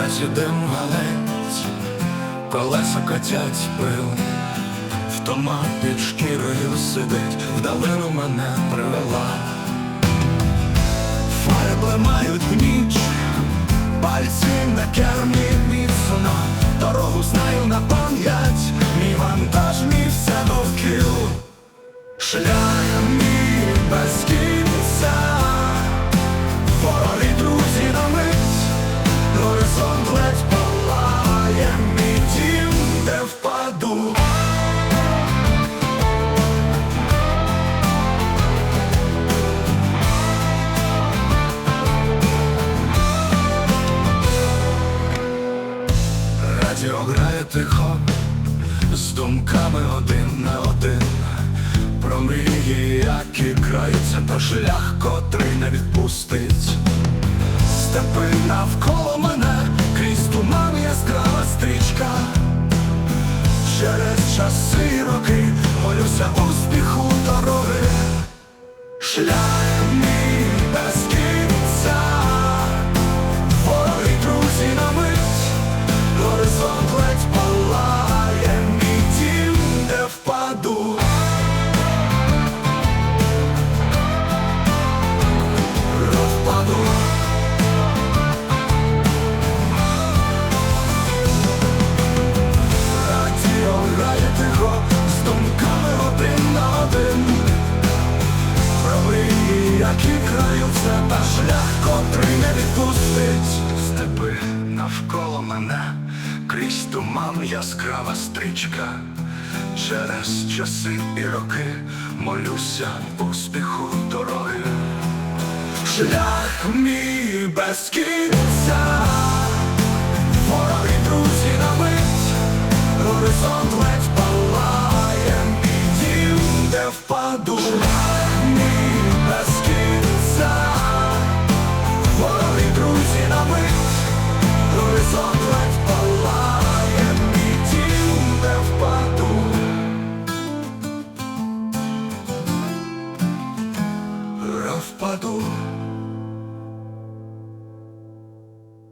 хаті дим галець, колеса котять пил, втома під шкірою сидить, вдалину мене привела. Фари блимають в ніч, пальці на кермі міцно, дорогу знаю на пам'ять, мій вантаж, мій все довкіл, шлях мій без Радіо грає тихо, з думками один на один. Про мрії, які краються, та шлях, котрий не відпустить. Степи навколо мене, крізь туман яскрава стрічка. Через часи і роки молюся успіху дороги. Шлях крізь туман яскрава стрічка. Через часи і роки молюся успіху дороги. Шлях мій без кінця, впаду.